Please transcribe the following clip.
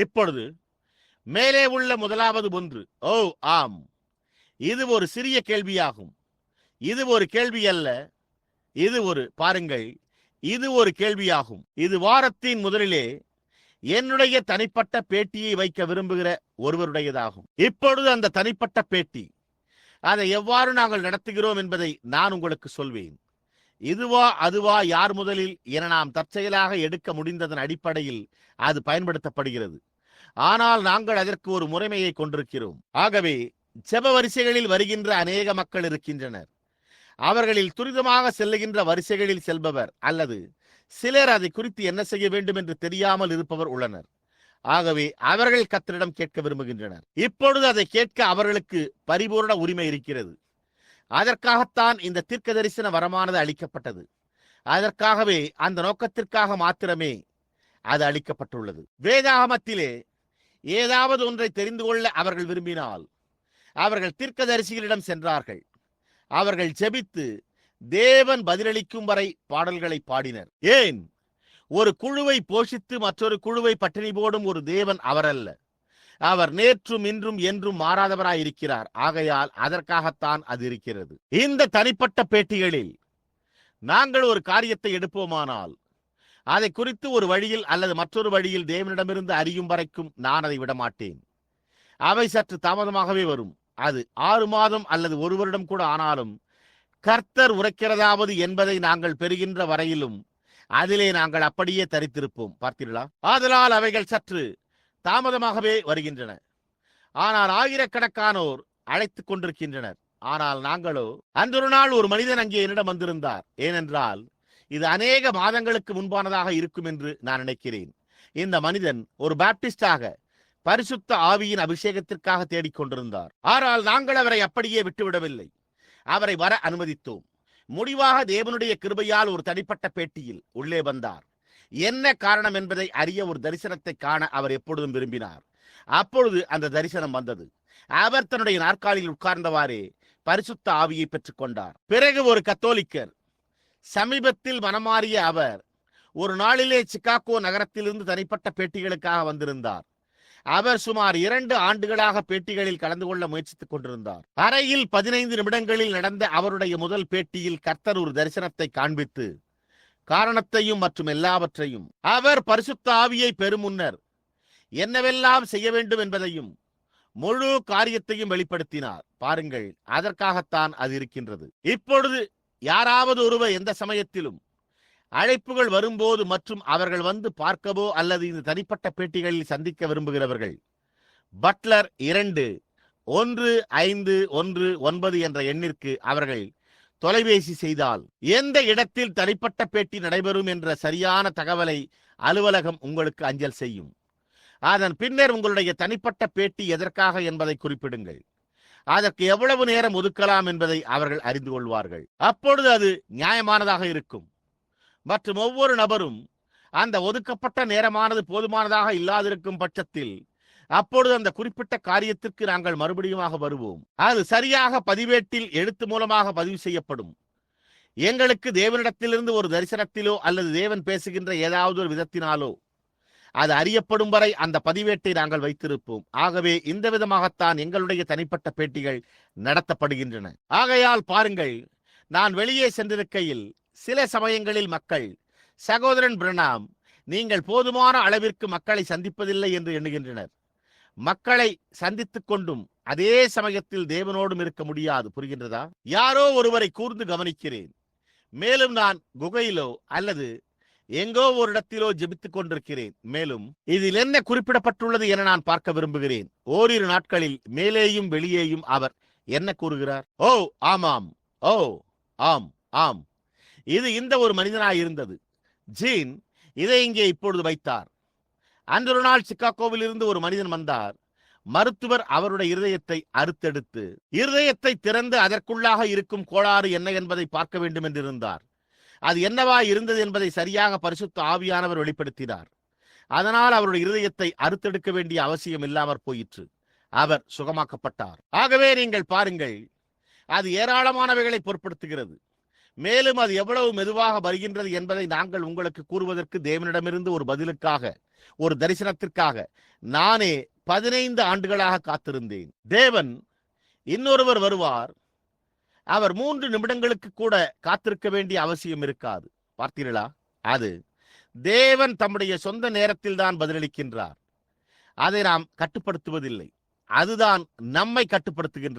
இப்பொழுது மேலே உள்ள முதலாவது ஒன்று. ஓ ஆம். இது ஒரு சிறிய கேள்வியாகும். இது ஒரு கேள்வி அல்ல. இது ஒரு பாருங்கள். இது ஒரு கேள்வியாகும். இது வாரத்தின் முதலிலே என்னுடைய தனிப்பட்ட பேட்டியை வைக்க விரும்புகிற ஒருவருடையதாகும். இப்பொழுது அந்த தனிப்பட்ட பேட்டி அதை எவ்வாறு நாங்கள் நடத்துகிறோம் என்பதை நான் உங்களுக்கு சொல்வேன். இதுவா அதுவா யார் முதலில் என நாம் தற்செயலாக எடுக்க முடிந்ததன் அடிப்படையில் அது பயன்படுத்தப்படுகிறது. ஆனால் நாங்கள் அதற்கு ஒரு முறைமையை கொண்டிருக்கிறோம். ஆகவே ஜெப வரிசைகளில் வருகின்ற அநேக மக்கள் இருக்கின்றனர். அவர்களில் துரிதமாக செல்லுகின்ற வரிசைகளில் செல்பவர் அல்லது சிலர் அதை குறித்து என்ன செய்ய வேண்டும் என்று தெரியாமல் இருப்பவர் உள்ளனர். ஆகவே அவர்கள் கத்தரிடம் கேட்க விரும்புகின்றனர். இப்பொழுது அதை கேட்க அவர்களுக்கு பரிபூர்ண உரிமை இருக்கிறது. அதற்காகத்தான் இந்த தீர்க்க தரிசன வரமானது அளிக்கப்பட்டது. அதற்காகவே அந்த நோக்கத்திற்காக மாத்திரமே அது அளிக்கப்பட்டுள்ளது. வேதாகமத்திலே ஏதாவது ஒன்றை தெரிந்து கொள்ள அவர்கள் விரும்பினால் அவர்கள் தீர்க்கதரிசிகளிடம் சென்றார்கள். அவர்கள் ஜெபித்து தேவன் பதிலளிக்கும் வரை பாடல்களை பாடினர். ஏன்? ஒரு குழுவை போஷித்து மற்றொரு குழுவை பட்டினி போடும் ஒரு தேவன் அவரல்ல. அவர் நேற்றும் இன்றும் என்றும் மாறாதவராயிருக்கிறார். ஆகையால் அதற்காகத்தான் அது இருக்கிறது. இந்த தனிப்பட்ட பேட்டிகளில் நாங்கள் ஒரு காரியத்தை எடுப்போமானால் அதை குறித்து ஒரு வழியில் அல்லது மற்றொரு வழியில் தேவனிடமிருந்து அறியும் வரைக்கும் நான் அதை விடமாட்டேன். அவை சற்று தாமதமாகவே வரும். அது ஆறு மாதம் அல்லது ஒரு வருடம் கூட ஆனாலும் கர்த்தர் உரைக்கிறதாவது என்பதை நாங்கள் பெறுகின்ற வரையிலும் அதிலே நாங்கள் அப்படியே தரித்திருப்போம். பார்த்தீர்களா? ஆதலால் அவைகள் சற்று தாமதமாகவே வருகின்றன. ஆனால் ஆயிரக்கணக்கானோர் அழைத்துக் கொண்டிருக்கின்றனர். ஆனால் நாங்களோ அன்றொரு நாள் ஒரு மனிதன் அங்கே என்னிடம் வந்திருந்தார். ஏனென்றால் இது அநேக மாதங்களுக்கு முன்பானதாக இருக்கும் என்று நான் நினைக்கிறேன். இந்த மனிதன் ஒரு பாப்டிஸ்டாக பரிசுத்த ஆவியின் அபிஷேகத்திற்காக தேடிக்கொண்டிருந்தார் ஆனால் நாங்கள் அவரை அப்படியே விட்டுவிடவில்லை. அவரை வர அனுமதித்தோம். முடிவாக தேவனுடைய கிருபையால் ஒரு தனிப்பட்ட பேட்டியில் உள்ளே வந்தார். என்ன காரணம் என்பதை அறிய ஒரு தரிசனத்தை காண அவர் எப்பொழுதும் விரும்பினார். அப்பொழுது அந்த தரிசனம் வந்தது. அவர் தன்னுடைய நாற்காலியில் உட்கார்ந்தவாறே பரிசுத்த ஆவியை பெற்றுக்கொண்டார். பிறகு ஒரு கத்தோலிக்கர் சமீபத்தில் மனமாறிய அவர் ஒரு நாளிலே சிகாகோ நகரத்திலிருந்து தனிப்பட்ட பேட்டிகளுக்காக வந்திருந்தார். அவர் சுமார் இரண்டு ஆண்டுகளாக பேட்டிகளில் கலந்து கொள்ள முயற்சித்துக் கொண்டிருந்தார். அறையில் பதினைந்து நிமிடங்களில் நடந்த அவருடைய முதல் பேட்டியில் கர்த்தர் ஒரு தரிசனத்தை காண்பித்து காரணத்தையும் மற்றும் எல்லாவற்றையும் அவர் பரிசுத்த ஆவியை பெறும் முன்னர் என்னவெல்லாம் செய்ய வேண்டும் என்பதையும் முழு காரியத்தையும் வெளிப்படுத்தினார். பாருங்கள் அதற்காகத்தான் அது இருக்கின்றது. இப்பொழுது யாராவது ஒருவர் எந்த சமயத்திலும் அழைப்புகள் வரும்போது மற்றும் அவர்கள் வந்து பார்க்கவோ அல்லது இந்த தனிப்பட்ட பேட்டிகளில் சந்திக்க விரும்புகிறவர்கள் பட்லர் இரண்டு ஒன்று ஐந்து ஒன்று ஒன்பது என்ற எண்ணிற்கு அவர்கள் தொலைபேசி செய்தால் எந்த இடத்தில் தனிப்பட்ட பேட்டி நடைபெறும் என்ற சரியான தகவலை அலுவலகம் உங்களுக்கு அஞ்சல் செய்யும். அதன் பின்னர் உங்களுடைய தனிப்பட்ட பேட்டி எதற்காக என்பதை குறிப்பிடுங்கள். அதற்கு எவ்வளவு நேரம் ஒதுக்கலாம் என்பதை அவர்கள் அறிந்து கொள்வார்கள். அப்பொழுது அது நியாயமானதாக இருக்கும். மற்றும் ஒவ்வொரு நபரும் அந்த ஒதுக்கப்பட்ட நேரமானது போதுமானதாக இல்லாதிருக்கும் பட்சத்தில் அப்பொழுது அந்த குறிப்பிட்ட காரியத்திற்கு நாங்கள் மறுபடியுமாக வருவோம். அது சரியாக பதிவேட்டில் எழுத்து மூலமாக பதிவு செய்யப்படும். எங்களுக்கு தேவனிடத்திலிருந்து ஒரு தரிசனத்திலோ அல்லது தேவன் பேசுகின்ற ஏதாவது ஒரு விதத்தினாலோ அது அறியப்படும் வரை அந்த பதிவேட்டை நாங்கள் வைத்திருப்போம். ஆகவே இந்த விதமாகத்தான் எங்களுடைய தனிப்பட்ட பேட்டிகள் நடத்தப்படுகின்றன. ஆகையால் பாருங்கள் நான் வெளியே சென்றிருக்கையில் சில சமயங்களில் மக்கள் சகோதரன் பிரணாம் நீங்கள் போதுமான அளவிற்கு மக்களை சந்திப்பதில்லை என்று எண்ணுகின்றனர். மக்களை சந்தித்துக் கொண்டும் அதே சமயத்தில் தேவனோடும் இருக்க முடியாது புரிகின்றதா? யாரோ ஒருவரை கூர்ந்து கவனிக்கிறேன். மேலும் நான் குகையிலோ அல்லது எங்கோ ஒரு இடத்திலோ ஜெபித்துக் கொண்டிருக்கிறேன். மேலும் இதில் என்ன குறிப்பிடப்பட்டுள்ளது என நான் பார்க்க விரும்புகிறேன். ஓரிரு நாட்களில் மேலேயும் வெளியேயும் அவர் என்ன கூறுகிறார்? ஓ ஆமாம். ஓ ஆம் ஆம். இது இந்த ஒரு மனிதனாய் இருந்தது. ஜீன் இதை இங்கே இப்பொழுது வைத்தார். அன்றொரு நாள் சிக்காகோவில் இருந்து ஒரு மனிதன் வந்தார். மருத்துவர் அவருடைய இருதயத்தை அறுத்தெடுத்து இருதயத்தை திறந்து அதற்குள்ளாக இருக்கும் கோளாறு என்ன என்பதை பார்க்க வேண்டும் என்றிருந்தார். அது என்னவா இருந்தது என்பதை சரியாக பரிசுத்த ஆவியானவர் வெளிப்படுத்தினார். அதனால் அவருடைய இருதயத்தை அறுத்தெடுக்க வேண்டிய அவசியம் இல்லாமற் போயிற்று. அவர் சுகமாக்கப்பட்டார். ஆகவே நீங்கள் பாருங்கள் அது ஏராளமானவைகளை பொருட்படுத்துகிறது. மேலும் அது எவ்வளவு மெதுவாக வருகின்றது என்பதை நாங்கள் உங்களுக்கு கூறுவதற்கு தேவனிடமிருந்து ஒரு பதிலுக்காக ஒரு தரிசனத்திற்காக நானே பதினைந்து ஆண்டுகளாக காத்திருந்தேன். தேவன் இன்னொருவர் வருவார் அவர் மூன்று நிமிடங்களுக்கு கூட காத்திருக்க வேண்டிய அவசியம் இருக்காது. பார்த்தீர்களா? அது தேவன் தம்முடைய சொந்த நேரத்தில் தான் பதிலளிக்கின்றார். அதை நாம் கட்டுப்படுத்துவதில்லை. அதுதான் நம்மை கட்டுப்படுத்துகின்றது